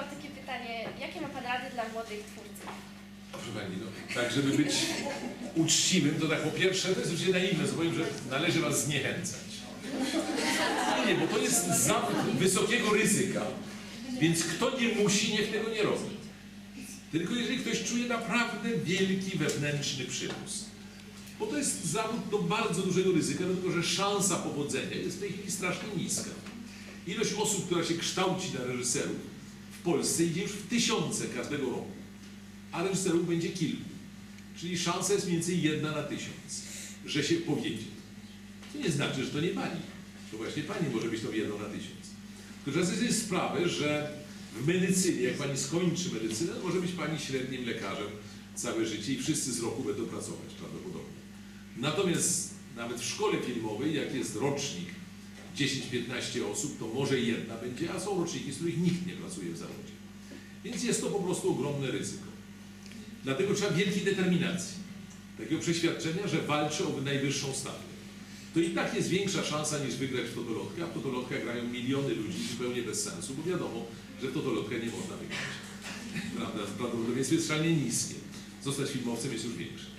o takie pytanie, jakie ma Pan rady dla młodych twórców? Proszę Pani, no, tak żeby być uczciwym, to tak po pierwsze, to jest oczywiście naiwne, co powiem, że należy Was zniechęcać. Nie, nie, bo to jest zawód wysokiego ryzyka, więc kto nie musi, niech tego nie robi. Tylko jeżeli ktoś czuje naprawdę wielki wewnętrzny przymus. Bo to jest zawód do bardzo dużego ryzyka, dlatego że szansa powodzenia jest w tej chwili strasznie niska. Ilość osób, która się kształci na reżyserów Polsce idzie już w tysiące każdego roku a reżyserów będzie kilku. Czyli szansa jest mniej więcej jedna na tysiąc, że się powiedzie. To nie znaczy, że to nie pani. To właśnie pani może być tą jedną na tysiąc. Tylko trzeba zdać sprawę, że w medycynie, jak pani skończy medycynę, może być pani średnim lekarzem całe życie i wszyscy z roku będą pracować prawdopodobnie. Natomiast nawet w szkole filmowej, jak jest rocznik 10-15 osób, to może jedna będzie, a są roczniki, z których nikt nie pracuje w zawodzie. Więc jest to po prostu ogromne ryzyko. Dlatego trzeba wielkiej determinacji, takiego przeświadczenia, że walczy o najwyższą stawkę. To i tak jest większa szansa niż wygrać w totolotkę, a w totolotka grają miliony ludzi zupełnie bez sensu, bo wiadomo, że w totolotkę nie można wygrać. Prawda? Prawdopodobieństwo jest szalenie niskie. Zostać filmowcem jest już większe.